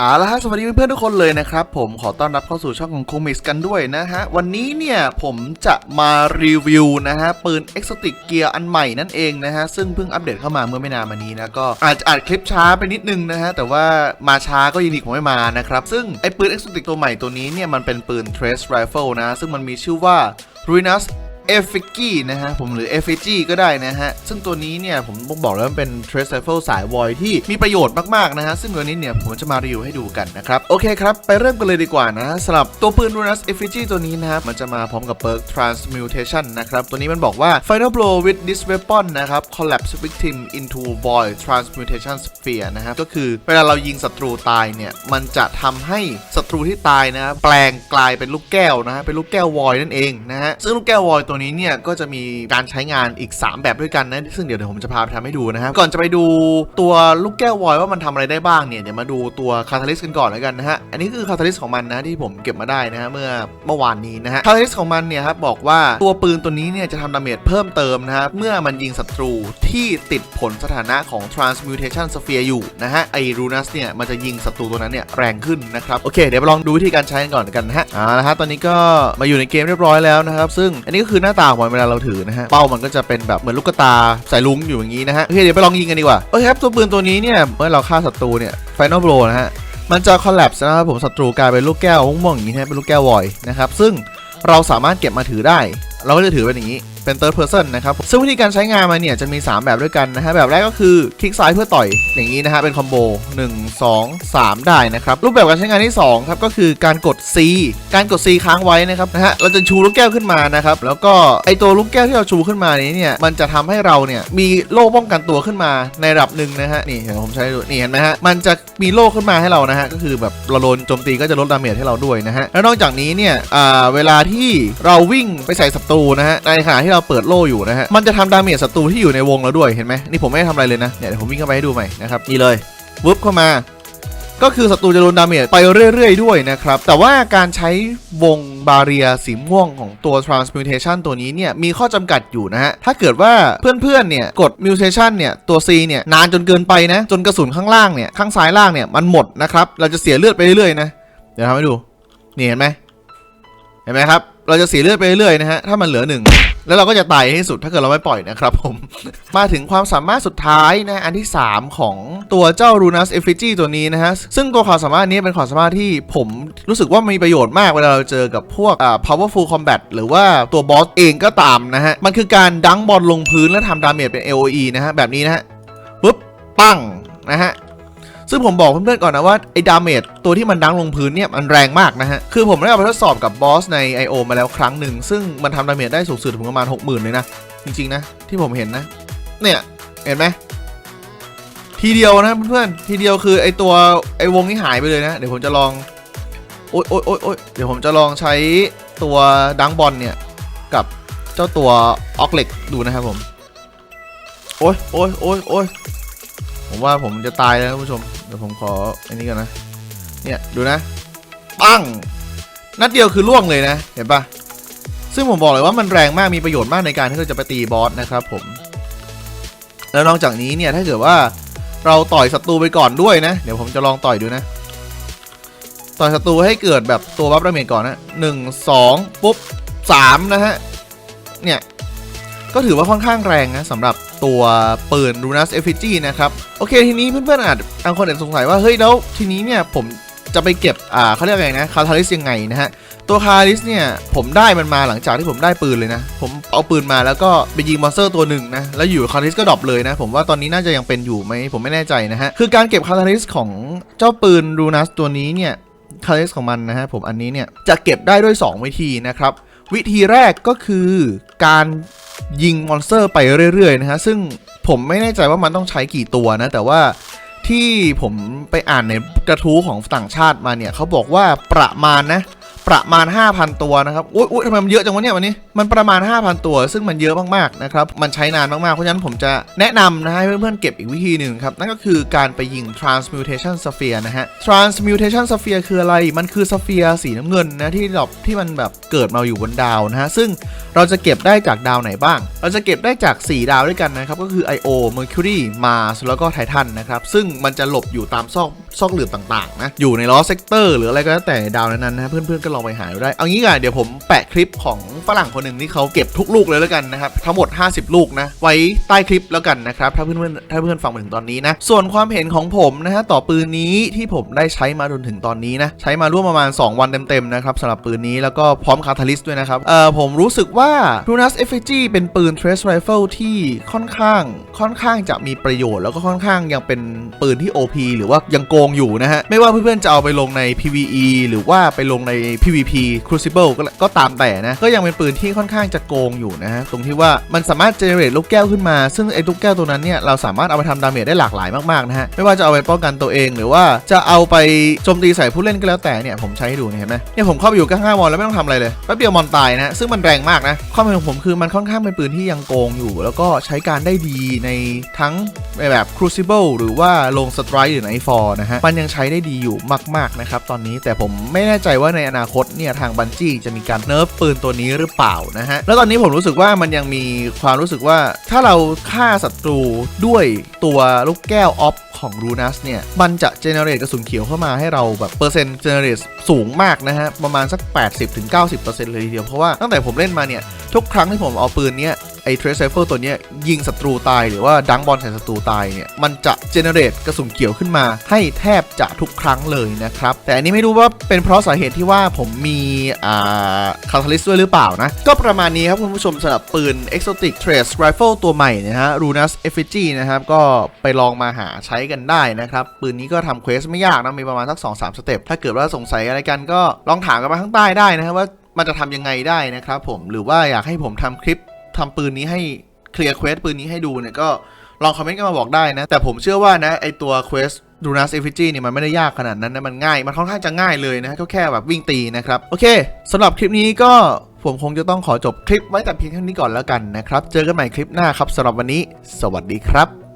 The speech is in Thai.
เอาละฮะสวัสดีเพื่อนๆทุกคนเลยนะครับ ผมขอต้อนรับเข้าสู่ช่องของ c o m i c กันด้วยนะฮะ วันนี้เนี่ยผมจะมารีวิวนะฮะ ปืน Exotic Gear อันใหม่นั่นเองนะฮะ ซึ่งเพิ่งอัปเดตเข้ามาเมื่อไม่นานมานี้นะ ก็อาจจะอัดคลิปช้าไปนิดนึงนะฮะ แต่ว่ามาช้าก็ยังดีกว่าไม่มานะครับ ซึ่งไอ้ปืน Exotic ตัวใหม่ตัวนี้เนี่ยมันเป็นปืน Trace Rifle นะ ซึ่งมันมีชื่อว่า Ruinous เอฟฟิกี้นะฮะผมหรือ f อ g ก็ได้นะฮะ ซึ่งตัวนี้เนี่ย ผมบอกแล้วมันเป็น Trace Rifle สายวอยที่มีประโยชน์มาก ๆ นะฮะ ซึ่งตัวนี้เนี่ย ผมจะมารีวิวให้ดูกันนะครับ โอเคครับ ไปเริ่มกันเลยดีกว่านะะสำหรับตัวปืน Runus Effigy ตัวนี้นะครับ มันจะมาพร้อมกับเปิร์ก Transmutation นนะครับ ตัวนี้มันบอกว่า Final Blow with this weapon นะครับ collapse victim into void transmutation sphere นะครับก็คือเวลาเรายิงศัตรูตายเนี่ยมันจะทำให้ศัตรูที่ตายนะแปลงกลายเป็นลูกแก้วนะฮะเป็นลูกแก้ววอยนั่นเองนะฮะซึ่งลูกแก้ววอยตัวนี้เนี่ยก็จะมีการใช้งานอีก 3 แบบด้วยกันนะซึ่งเดี๋ยวเดี๋ยวผมจะพาไปทำให้ดูนะครับก่อนจะไปดูตัวลูกแก้ววอยว่ามันทำอะไรได้บ้างเนี่ยเดี๋ยวมาดูตัวคาทาลิสกันก่อนแล้วกันนะฮะอันนี้คือคาทาลิสของมันนะที่ผมเก็บมาได้นะฮะเมื่อเมื่อวานนี้นะฮะคาทาลิสของมันเนี่ยครับบอกว่าตัวปืนตัวนี้เนี่ยจะทำดาเมจเพิ่มเติมนะครับเมื่อมันยิงศัตรูที่ติดผลสถานะของ transmutation sphere อยู่นะฮะไอรูนัสเนี่ยมันจะยิงศัตรูตัวนั้นเนี่ยแรงขึ้นนะครับโอเคเดี๋ยวมาลองดูวิธีการใช้กันก่อนกันนะฮะอ่านะฮะตอนนี้ก็มาอยู่ในเกมเรียบร้อยแล้วนะครับซึ่งอันนี้ก็คือหน้าตาของมันเวลาเราถือนะฮะ เป้ามันก็จะเป็นแบบเหมือนลูกตาสายลุงอยู่อย่างนี้นะฮะโอเคเดี๋ยวไปลองยิงกันดีกว่าโอเคครับตัวปืนตัวนี้เนี่ยเมื่อเราฆ่าศัตรูเนี่ยไฟนอลโบรนะฮะมันจะคอลลับนะครับผมศัตรูกลายเป็นลูกแก้วม่วงๆอย่างนี้นะฮะเป็นลูกแก้ววอยนะครับซึ่งเราสามารถเก็บมาถือได้ เราก็จะถือเป็นอย่างนี้ เป็น third person นะครับซึ่งวิธีการใช้งานมันเนี่ยจะมี 3 แบบด้วยกันนะฮะแบบแรกก็คือคลิกซ้ายเพื่อต่อยอย่างนี้นะฮะเป็นคอมโบ1 2 3 ได้นะครับรูปแบบการใช้งานที่2ครับก็คือการกด C การกด C ค้างไว้นะครับนะฮะเราจะชูลูกแก้วขึ้นมานะครับแล้วก็ไอตัวลูกแก้วที่เราชูขึ้นมานี้เนี่ยมันจะทำให้เราเนี่ยมีโล่ป้องกันตัวขึ้นมาในระดับหนึ่งนะฮะนี่เดี๋ยวผมใช้ดูนี่เห็นไหมฮะมันจะมีโล่ขึ้นมาให้เรานะฮะก็คือแบบเราโดนโจมตีก็จะลดดาเมจให้เราด้วยนะฮะแล้วนอกจากนี้เนี่ยอ่าเวลาที่เราวิ่งไปใส่ศัตรูนะฮะในขณะที่เราเปิดโล่อยู่นะฮะ มันจะทำดาเมจศัตรูที่อยู่ในวงเราด้วยเห็นไหมนี่ผมไม่ได้ทำอะไรเลยนะเนี่ยเดี๋ยวผมวิ่งเข้าไปให้ดูใหม่นะครับนี่เลยวึบเข้ามาก็คือศัตรูจะโดนดาเมจไปเรื่อยๆด้วยนะครับ แต่ว่าการใช้วงบาเรียสีม่วงของตัว transmutation ตัวนี้เนี่ย มีข้อจำกัดอยู่นะฮะ ถ้าเกิดว่าเพื่อนๆเนี่ย กด mutation เนี่ย ตัว C เนี่ย นานจนเกินไปนะ จนกระสุนข้างล่างเนี่ย ข้างซ้ายล่างเนี่ย มันหมดนะครับ เราจะเสียเลือดไปเรื่อยๆนะ เดี๋ยวทำให้ดู นี่เห็นไหมเห็นไหมครับ เราจะเสียเลือดไปเรื่อยๆนะฮะถ้ามันเหลือหนึ่งแล้วเราก็จะตายให้สุดถ้าเกิดเราไม่ปล่อยนะครับผม มาถึงความสามารถสุดท้ายนะอันที่ 3 ของตัวเจ้า Runas Effigy ตัวนี้นะฮะซึ่งตัวความสามารถนี้เป็นความสามารถที่ผมรู้สึกว่ามีประโยชน์มากเวลาเราเจอกับพวกอ่า powerful combat หรือว่าตัวบอสเองก็ตามนะฮะมันคือการดังบอลลงพื้นและทำดาเมจเป็น AOE นะฮะแบบนี้นะฮะปุ๊บปังนะฮะ ซึ่งผมบอกเพื่อนๆก่อนนะว่าไอ้ดาเมจตัวที่มันดังลงพื้นเนี่ยมันแรงมากนะฮะ คือผมได้เอาไปทดสอบกับบอสใน I.O. มาแล้วครั้งหนึ่ง ซึ่งมันทำดาเมจได้สูงสุดถึงประมาณ 60,000 เลยนะ จริงๆนะ ที่ผมเห็นนะ เนี่ย เห็นไหมทีเดียวนะเพื่อนๆทีเดียวคือไอตัวไอวงนี้หายไปเลยนะ เดี๋ยวผมจะลองโอ๊ยโอ๊ยโอ๊ยโอ๊ยเดี๋ยวผมจะลองใช้ตัวดังบอลเนี่ย กับเจ้าตัวออกเล็กดูนะครับผม โอ๊ยโอ๊ยโอ๊ยโอ๊ยผมว่าผมจะตายแล้วท่านผู้ชม เดี๋ยวผมขออันนี้ก่อนนะ เนี่ยดูนะ ปัง นัดเดียวคือล่วงเลยนะ เห็นปะซึ่งผมบอกเลยว่ามันแรงมากมีประโยชน์มากในการที่เราจะไปตีบอสนะครับผม แล้วนอกจากนี้เนี่ยถ้าเกิดว่าเราต่อยศัตรูไปก่อนด้วยนะ เดี๋ยวผมจะลองต่อยดูนะ ต่อยศัตรูให้เกิดแบบตัวบัฟดาเมจก่อนนะหนึ่งสองปุ๊บสามนะฮะ เนี่ย ก็ถือว่าค่อนข้างแรงนะสำหรับ ตัวปืน Runas Effigy นะครับโอเคทีนี้เพื่อนๆอาจบางคนอาจสงสัยว่าเฮ้ยแล้วทีนี้เนี่ยผมจะไปเก็บอ่าเขาเรียกไงนะคาทาลิสยังไงนะฮะตัวคาลิสเนี่ยผมได้มันมาหลังจากที่ผมได้ปืนเลยนะ ผมเอาปืนมาแล้วก็ไปยิงมอนสเตอร์ตัวหนึ่งนะ แล้วอยู่คาลิสก็ดรอปเลยนะ ผมว่าตอนนี้น่าจะยังเป็นอยู่ไหมผมไม่แน่ใจนะฮะ คือการเก็บคาทาลิสของเจ้าปืน Runas ตัวนี้เนี่ยคาทาลิสของมันนะฮะผมอันนี้เนี่ยจะเก็บได้ด้วย 2 วิธีนะครับ วิธีแรกก็คือการ ยิงมอนสเตอร์ไปเรื่อยๆนะฮะซึ่งผมไม่แน่ใจว่ามันต้องใช้กี่ตัวนะแต่ว่าที่ผมไปอ่านในกระทู้ของต่างชาติมาเนี่ยเขาบอกว่าประมาณนะ ประมาณ 5,000 ตัวนะครับอุ้ยอุ้ยทำไมมันเยอะจังวะเนี่ยวันนี้มันประมาณ 5,000 ตัว ซึ่งมันเยอะมากๆนะครับมันใช้นานมากๆ เพราะฉะนั้นผมจะแนะนำนะให้เพื่อนๆเก็บอีกวิธีหนึ่งครับนั่นก็คือการไปยิง transmutation sphere นะฮะ transmutation sphere คืออะไรมันคือสเฟียร์สีน้ำเงินนะที่แบบที่มันแบบเกิดมาอยู่บนดาวนะฮะซึ่งเราจะเก็บได้จากดาวไหนบ้าง เราจะเก็บได้จาก 4 ดาวด้วยกันนะครับก็คือ Io Mercury Mars แล้วก็ Titan นะครับซึ่งมันจะหลบอยู่ตามซอก ซอกหลืบต่างๆนะอยู่ในล้อเซกเตอร์หรืออะไรก็แล้วแต่ดาวนั้นๆนะฮะเพื่อนๆก็ลองไปหาดูได้ เอางี้ก่อนเดี๋ยวผมแปะคลิปของฝรั่งคนหนึ่งที่เขาเก็บทุกลูกเลยแล้วกันนะครับทั้งหมด 50 ลูกนะไว้ใต้คลิปแล้วกันนะครับถ้าเพื่อนๆถ้าเพื่อนๆฟังมาถึงตอนนี้นะส่วนความเห็นของผมนะฮะต่อปืนนี้ที่ผมได้ใช้มาจนถึงตอนนี้นะใช้มาร่วมประมาณ 2 วันเต็มๆนะครับสำหรับปืนนี้แล้วก็พร้อมคาทาลิสด้วยนะครับเอ่อผมรู้สึกว่า r u n a s f g เป็นปืน Trace Rifle ที่ค่อนข้างค่อนข้างจะมีประโยชน์แล้วก็ค่อนข้างยังเป็นปืนที่ OP หรือว่ายังโกงอยู่นะฮะ ไม่ว่าเพื่อนๆจะเอาไปลงใน PVE หรือว่าไปลงใน PVP Crucible ก็ก็ตามแต่นะ ก็ยังเป็นปืนที่ค่อนข้างจะโกงอยู่นะฮะ ตรงที่ว่ามันสามารถ generate ลูกแก้วขึ้นมา ซึ่งไอ้ลูกแก้วตัวนั้นเนี่ยเราสามารถเอาไปทำดาเมจได้หลากหลายมากๆนะฮะ ไม่ว่าจะเอาไปป้องกันตัวเองหรือว่าจะเอาไปโจมตีใส่ผู้เล่นก็แล้วแต่เนี่ยผมใช้ให้ดูเห็นไหมเนี่ยผมเข้าไปอยู่กลางห้ามอนแล้วไม่ต้องทำอะไรเลยแป๊บเดียวมอนตายนะซึ่งมันแรงมากนะความเห็นของผมคือมันค่อนข้างเป็นปืนที่ยังโกงอยู่ แล้วก็ใช้การได้ดีในทั้งในแบบ Crucible หรือว่าลง Strike หรือในฟอนะฮะมันยังใช้ได้ดีอยู่มากๆนะครับตอนนี้แต่ผมไม่แน่ใจว่าในอนาคตเนี่ยทางบันจี้จะมีการเนิร์ฟปืนตัวนี้หรือเปล่านะฮะแล้วตอนนี้ผมรู้สึกว่ามันยังมีความรู้สึกว่าถ้าเราฆ่าศัตรูด้วยตัวลูกแก้วออฟของรูนัสเนี่ยมันจะเจเนเรตกระสุนเขียวเข้ามาให้เราแบบเปอร์เซ็นต์เจเนเรตสูงมากนะฮะประมาณสัก 80-90%เลยทีเดียวเพราะว่าตั้งแต่ผมเล่นมาเนี่ยทุกครั้งที่ผมเอาปืนเนี้ยไอ้ Trace Rifle ตัวเนี้ยยิงศัตรูตายหรือว่าดังบอลใส่ศัตรูตายเนี่ย มันจะเจเนเรตกระสุนเขียวขึ้นมา ให้แทบจะทุกครั้งเลยนะครับ แต่อันนี้ไม่รู้ว่าเป็นเพราะสาเหตุที่ว่าผมมีอ่าคาทาลิสด้วยหรือเปล่านะ ก็ประมาณนี้ครับคุณผู้ชมสำหรับปืน Exotic Trace Rifle ตัวใหม่นะฮะ Runas Effigy นะครับ ก็ไปลองมาหาใช้กันได้นะครับ ปืนนี้ก็ทำเควสไม่ยากนะ มีประมาณสัก 2-3 สเต็ป ถ้าเกิดว่าสงสัยอะไรกันก็ลองถามกันมาข้างใต้ได้นะครับว่ามันจะทำยังไงได้นะครับผมหรือว่าอยากให้ผมทำคลิป ทำปืนนี้ให้เคลียร์เควสปืนนี้ให้ดูเนี่ยก็ลองคอมเมนต์กันมาบอกได้นะ แต่ผมเชื่อว่านะไอตัวเควสดูนัสเอฟิจีเนี่ยมันไม่ได้ยากขนาดนั้นนะ มันง่าย มันค่อนข้างจะง่ายเลยนะก็แค่แบบวิ่งตีนะครับ โอเคสำหรับคลิปนี้ก็ผมคงจะต้องขอจบคลิปไว้แต่เพียงเท่านี้ก่อนแล้วกันนะครับ เจอกันใหม่คลิปหน้าครับสำหรับวันนี้ สวัสดีครับ